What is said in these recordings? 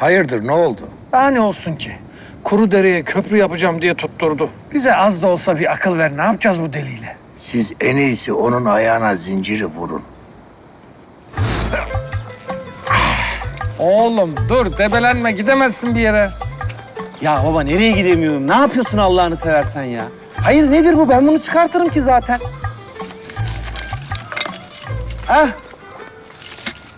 Hayırdır ne oldu? Daha ne olsun ki? Kuru dereye köprü yapacağım diye tutturdu. Bize az da olsa bir akıl ver. Ne yapacağız bu deliyle? Siz en iyisi onun ayağına zinciri vurun. Oğlum dur debelenme gidemezsin bir yere. Ya baba nereye gidemiyorum? Ne yapıyorsun Allah'ını seversen ya? Hayır nedir bu? Ben bunu çıkartırım ki zaten. Ah.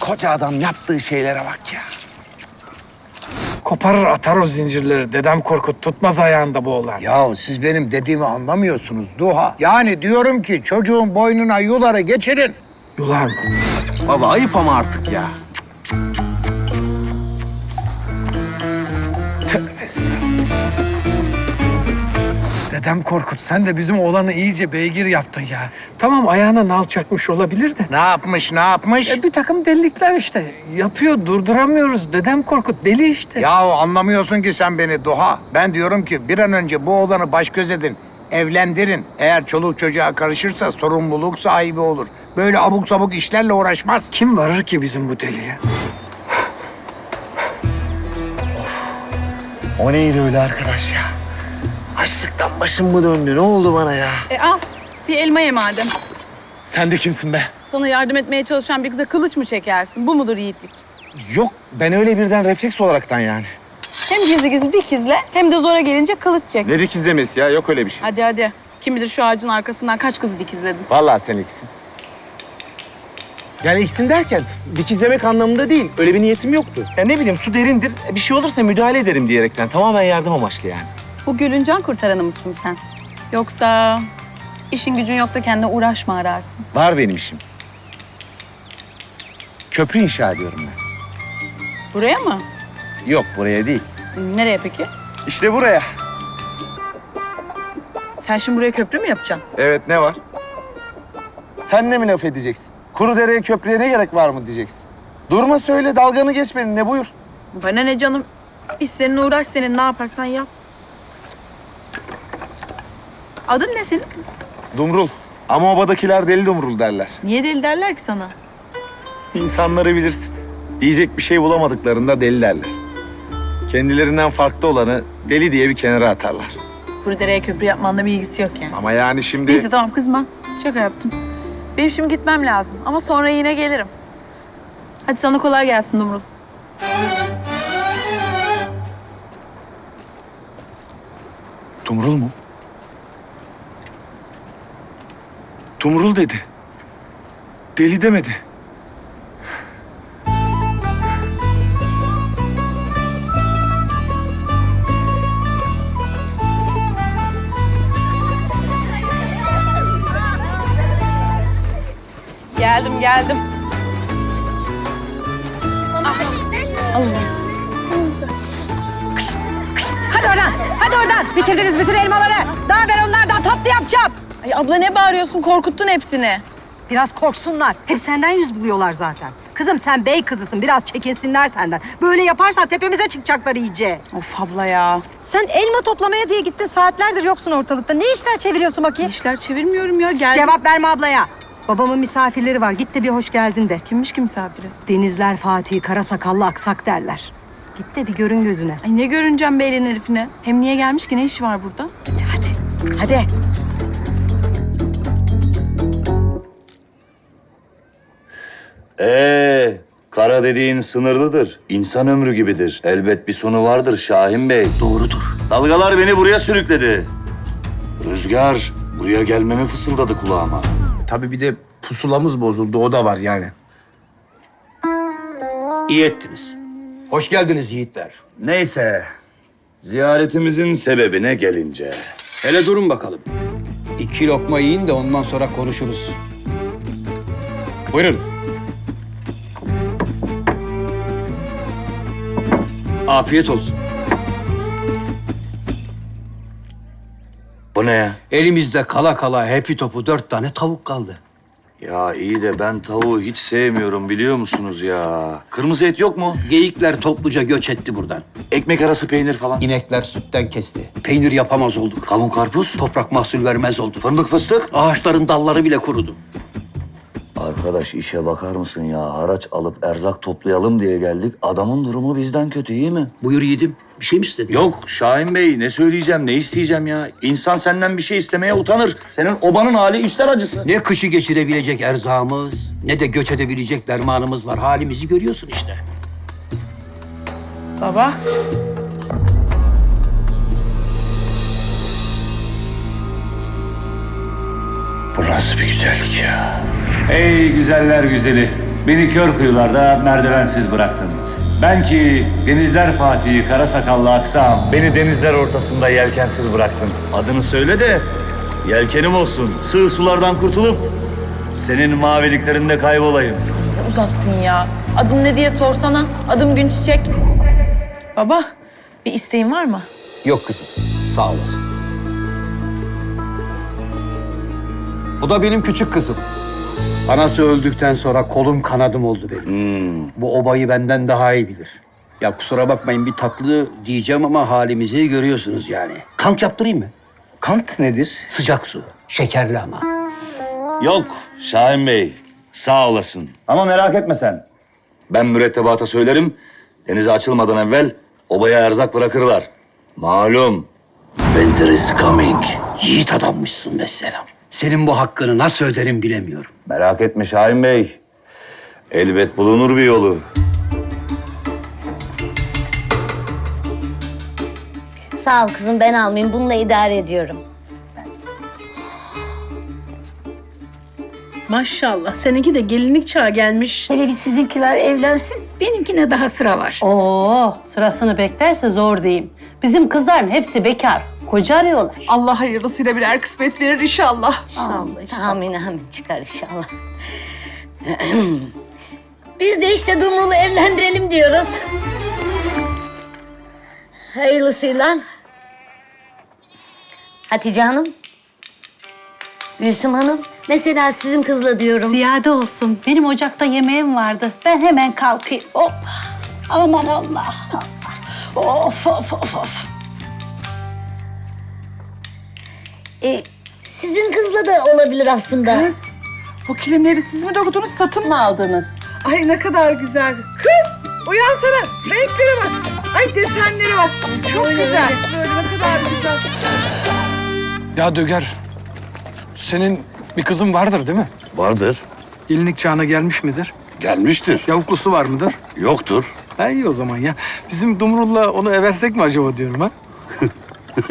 Koca adam yaptığı şeylere bak ya. Koparır atar o zincirleri. Dedem Korkut tutmaz ayağında bu oğlan. Ya siz benim dediğimi anlamıyorsunuz Duha. Yani diyorum ki çocuğun boynuna yuları geçirin. Yular mı? Baba ayıp ama artık ya. Tövbe estağfurullah. Dedem Korkut sen de bizim oğlanı iyice beygir yaptın ya. Tamam ayağına nal çakmış olabilir de. Ne yapmış ne yapmış? E, bir takım delilikler işte. Yapıyor durduramıyoruz. Dedem Korkut deli işte. Ya anlamıyorsun ki sen beni Duha. Ben diyorum ki bir an önce bu oğlanı baş göz edin. Evlendirin. Eğer çoluk çocuğa karışırsa sorumluluk sahibi olur. Böyle abuk sabuk işlerle uğraşmaz. Kim varır ki bizim bu deliye? O neydi öyle arkadaş ya? Açlıktan başım mı döndü? Ne oldu bana ya? E al bir elma ye madem. Sen de kimsin be? Sana yardım etmeye çalışan bir kıza kılıç mı çekersin? Bu mudur yiğitlik? Yok ben öyle birden refleks olaraktan yani. Hem gizli gizli dikizle hem de zora gelince kılıç çek. Ne dikizlemesi ya? Yok öyle bir şey. Hadi hadi. Kim bilir şu ağacın arkasından kaç kızı dikizledin. Vallahi sen iksin. Yani iksin derken dikizlemek anlamında değil. Öyle bir niyetim yoktu. Ya ne bileyim su derindir. Bir şey olursa müdahale ederim diyerekten. Tamamen yardım amaçlı yani. Bu gölün can kurtaranı mısın sen? Yoksa işin gücün yok da kendine uğraşma ararsın. Var benim işim. Köprü inşa ediyorum ben. Buraya mı? Yok buraya değil. Nereye peki? İşte buraya. Sen şimdi buraya köprü mü yapacaksın? Evet ne var? Sen de mi laf edeceksin? Kuru dereye köprüye ne gerek var mı diyeceksin? Durma söyle dalganı geçmedin ne buyur. Bana ne canım? İş seninle uğraş senin ne yaparsan yap. Adın ne senin? Dumrul. Ama obadakiler deli dumrul derler. Niye deli derler ki sana? İnsanları bilirsin. Diyecek bir şey bulamadıklarında deli derler. Kendilerinden farklı olanı deli diye bir kenara atarlar. Kuru dereye köprü yapmanla bir ilgisi yok yani. Ama yani şimdi... Neyse tamam kızma. Şaka yaptım. Benim şimdi gitmem lazım ama sonra yine gelirim. Hadi sana kolay gelsin Dumrul. Tumrul mu? Tumrul dedi. Deli demedi. Geldim geldim. Hadi oradan, hadi oradan. Bitirdiniz bütün elmaları. Daha ben onlardan tatlı yapacağım. Ay abla ne bağırıyorsun? Korkuttun hepsini. Biraz korksunlar. Hep senden yüz buluyorlar zaten. Kızım sen bey kızısın. Biraz çekinsinler senden. Böyle yaparsan tepemize çıkacaklar iyice. Of abla ya. Sen elma toplamaya diye gittin. Saatlerdir yoksun ortalıkta. Ne işler çeviriyorsun bakayım? İşler çevirmiyorum ya. Gel. Cevap verme ablaya. Babamın misafirleri var. Git de bir hoş geldin de. Kimmiş ki misafiri? Denizler Fatih, kara sakallı aksak derler. Git de bir görün gözüne. Ay ne görüneceğim be elin herifine. Hem niye gelmiş ki? Ne işi var burada? Hadi, hadi. Hadi. Ee, kara dediğin sınırlıdır. İnsan ömrü gibidir. Elbet bir sonu vardır Şahin Bey. Doğrudur. Dalgalar beni buraya sürükledi. Rüzgar buraya gelmemi fısıldadı kulağıma. Tabii bir de pusulamız bozuldu. O da var yani. İyi ettiniz. Hoş geldiniz yiğitler. Neyse, ziyaretimizin sebebine gelince. Hele durun bakalım. İki lokma yiyin de ondan sonra konuşuruz. Buyurun. Afiyet olsun. Bu ne ya? Elimizde kala kala hepi topu dört tane tavuk kaldı. Ya iyi de ben tavuğu hiç sevmiyorum biliyor musunuz ya? Kırmızı et yok mu? Geyikler topluca göç etti buradan. Ekmek arası peynir falan. İnekler sütten kesti. Peynir yapamaz olduk. Kavun karpuz. Toprak mahsul vermez oldu. Fındık fıstık. Ağaçların dalları bile kurudu. Arkadaş işe bakar mısın ya? Haraç alıp erzak toplayalım diye geldik. Adamın durumu bizden kötü iyi mi? Buyur yiğidim. Bir şey mi istedin? Yok Şahin Bey ne söyleyeceğim ne isteyeceğim ya? İnsan senden bir şey istemeye utanır. Senin obanın hali içler acısı. Ne kışı geçirebilecek erzağımız, ne de göç edebilecek dermanımız var. Halimizi görüyorsun işte. Baba. Bu nasıl bir güzellik ya? Ey güzeller güzeli, beni kör kuyularda merdivensiz bıraktın. Ben ki denizler Fatih'i kara sakallı aksam. Beni denizler ortasında yelkensiz bıraktın. Adını söyle de yelkenim olsun. Sığ sulardan kurtulup senin maviliklerinde kaybolayım. Ne uzattın ya. Adın ne diye sorsana. Adım Günçiçek. Baba, bir isteğin var mı? Yok kızım, sağ olasın. Bu da benim küçük kızım. Anası öldükten sonra kolum kanadım oldu benim. Bu obayı benden daha iyi bilir. Ya kusura bakmayın bir tatlı diyeceğim ama halimizi görüyorsunuz yani. Kant yaptırayım mı? Kant nedir? Sıcak su, şekerli ama. Yok Şahin Bey sağ olasın. Ama merak etme sen. Ben mürettebata söylerim. Denize açılmadan evvel obaya erzak bırakırlar. Malum. Winter is coming. Yiğit adammışsın mesela. Senin bu hakkını nasıl öderim bilemiyorum. Merak etme Şahin Bey. Elbet bulunur bir yolu. Sağ ol kızım ben almayayım. Bununla idare ediyorum. Maşallah. Seninki de gelinlik çağı gelmiş. Hele bir sizinkiler evlensin. Benimkine daha sıra var. Oo, sırasını beklerse zor diyeyim. Bizim kızların hepsi bekar. Koca arıyorlar. Allah hayırlısıyla birer kısmet verir inşallah. Amin amin çıkar inşallah. Biz de işte Dumrul'u evlendirelim diyoruz. Hayırlısıyla. Hatice Hanım. Gülsüm Hanım. Mesela sizin kızla diyorum. Ziyade olsun. Benim ocakta yemeğim vardı. Ben hemen kalkayım. Hop. Aman Allah. Allah. Of of of of. E, sizin kızla da olabilir aslında. Kız, bu kilimleri siz mi dokudunuz, satın mı aldınız? Ay ne kadar güzel. Kız, uyansana. Renklere bak. Ay desenlere bak. Çok güzel. Böyle ne kadar güzel. Ya Döger, senin bir kızın vardır değil mi? Vardır. Gelinlik çağına gelmiş midir? Gelmiştir. Yavuklusu var mıdır? Yoktur. Ha iyi o zaman ya. Bizim Dumrul'la onu eversek mi acaba diyorum ha?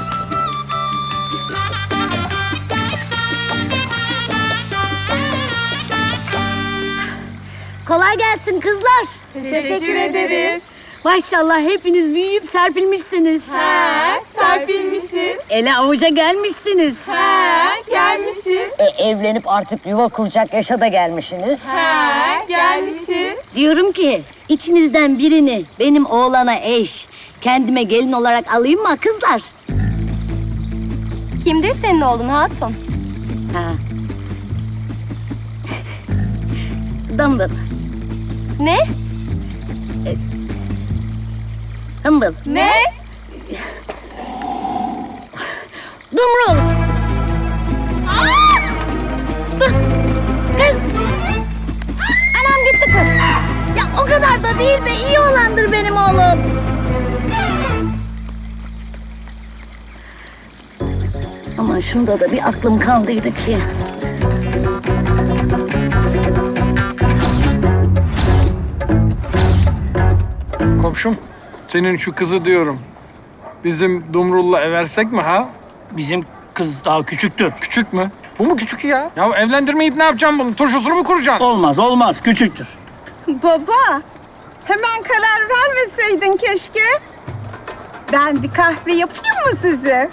Kolay gelsin kızlar. Teşekkür ederiz. Maşallah hepiniz büyüyüp serpilmişsiniz. Ha, serpilmişiz. Ele avuca gelmişsiniz. Ha, gelmişiz. E, evlenip artık yuva kuracak yaşa da gelmişsiniz. Ha, gelmişiz. Diyorum ki içinizden birini benim oğlana eş, kendime gelin olarak alayım mı kızlar? Kimdir senin oğlun Hatun? Ha. Dımbıl, Ne? dımbıl. Ne? Dumrul. Dur. Kız. Anam gitti kız. Ya o kadar da değil be. iyi olandır benim oğlum. Aman şunda da bir aklım kaldıydı ki. Komşum, senin şu kızı diyorum. Bizim Dumrul'la eversek mi ha? Bizim kız daha küçüktür. Küçük mü? Bu mu küçük ya? Ya evlendirmeyip ne yapacağım bunu? Turşusunu mu kuracaksın? Olmaz olmaz küçüktür. Baba, hemen karar vermeseydin keşke. Ben bir kahve yapayım mı size?